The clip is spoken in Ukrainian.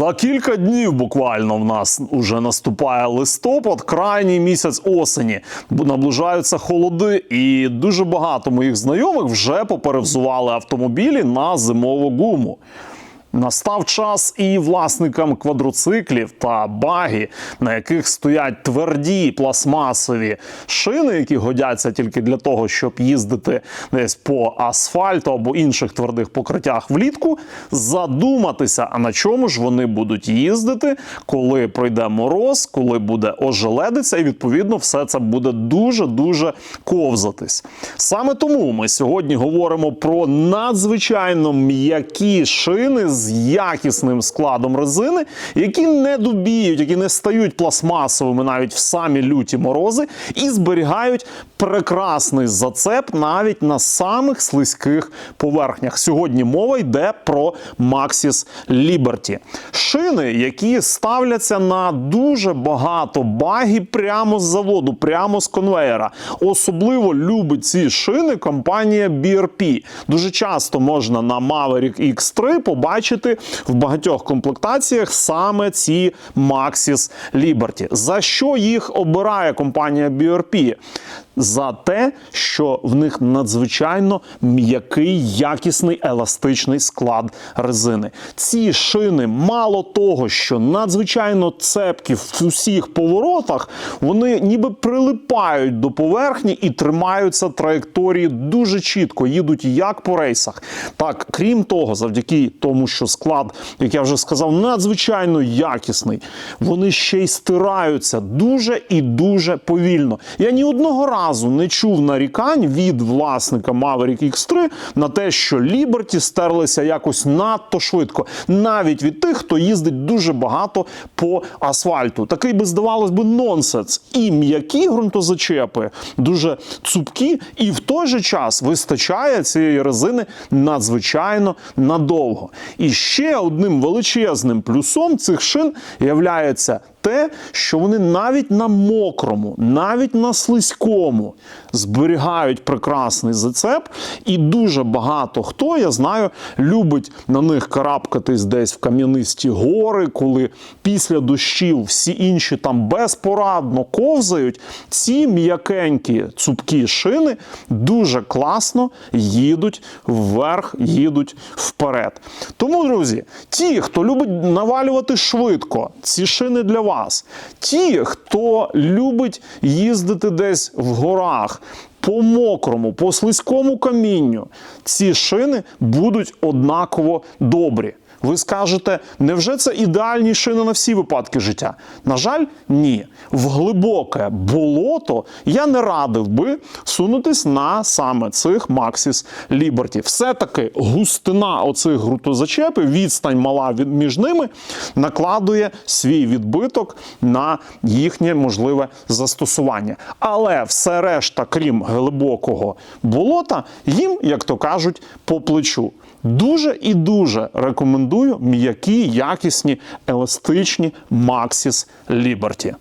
За кілька днів буквально в нас уже наступає листопад, крайній місяць осені. Наближаються холоди, і дуже багато моїх знайомих вже поперевзували автомобілі на зимову гуму. Настав час і власникам квадроциклів та багі, на яких стоять тверді пластмасові шини, які годяться тільки для того, щоб їздити десь по асфальту або інших твердих покриттях влітку, задуматися, а на чому ж вони будуть їздити, коли пройде мороз, коли буде ожеледиця, і відповідно все це буде дуже дуже ковзатись. Саме тому ми сьогодні говоримо про надзвичайно м'які шини з якісним складом резини, які не дубіють, які не стають пластмасовими навіть в самі люті морози, і зберігають прекрасний зацеп навіть на самих слизьких поверхнях. Сьогодні мова йде про Maxis Liberty. Шини, які ставляться на дуже багато багі прямо з заводу, прямо з конвейера. Особливо любить ці шини компанія BRP. Дуже часто можна на Maverick X3 побачити в багатьох комплектаціях саме ці Maxis Liberty. За що їх обирає компанія BRP? За те, що в них надзвичайно м'який, якісний еластичний склад резини. Ці шини, мало того, що надзвичайно цепкі в усіх поворотах, вони ніби прилипають до поверхні і тримаються траєкторії дуже чітко, їдуть як по рейсах. Так, крім того, завдяки тому, що склад, як я вже сказав, надзвичайно якісний, вони ще й стираються дуже і дуже повільно. Я ні одного разу не чув нарікань від власника Maverick X3 на те, що Liberty стерлися якось надто швидко, навіть від тих, хто їздить дуже багато по асфальту. Такий би здавалось би нонсенс. І м'які ґрунтозачепи, дуже цупкі, і в той же час вистачає цієї резини надзвичайно надовго. І ще одним величезним плюсом цих шин являється те, що вони навіть на мокрому, навіть на слизькому зберігають прекрасний зацеп, і дуже багато хто, я знаю, любить на них карабкатись десь в кам'янисті гори, коли після дощів всі інші там безпорадно ковзають. Ці м'якенькі цупкі шини дуже класно їдуть вверх, їдуть вперед. Тому, друзі, ті, хто любить навалювати швидко, ці шини для вас. Ті, хто любить їздити десь в горах. По мокрому, по слизькому камінню ці шини будуть однаково добрі. Ви скажете, невже це ідеальні шини на всі випадки життя? На жаль, ні. В глибоке болото я не радив би сунутись на саме цих Maxis Liberty. Все-таки густина оцих ґрунтозачепів, відстань мала між ними, накладує свій відбиток на їхнє можливе застосування. Але все решта, крім глибокого болота, їм, як то кажуть, по плечу. Дуже і дуже рекомендую м'які, якісні, еластичні Maxis Liberty.